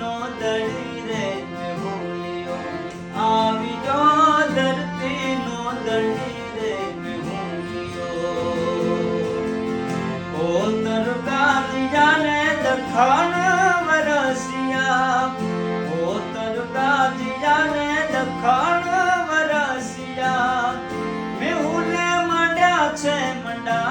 નો દડી રે મેહુલિયો આવી જો ધરતી નો દડી રે મેહુલિયો ઓ તરકારી જાને દખાન વરસિયા. ઓ તરકારી જાને દખાન વરસિયા. મેહુલે મંડ્યા છે મંડા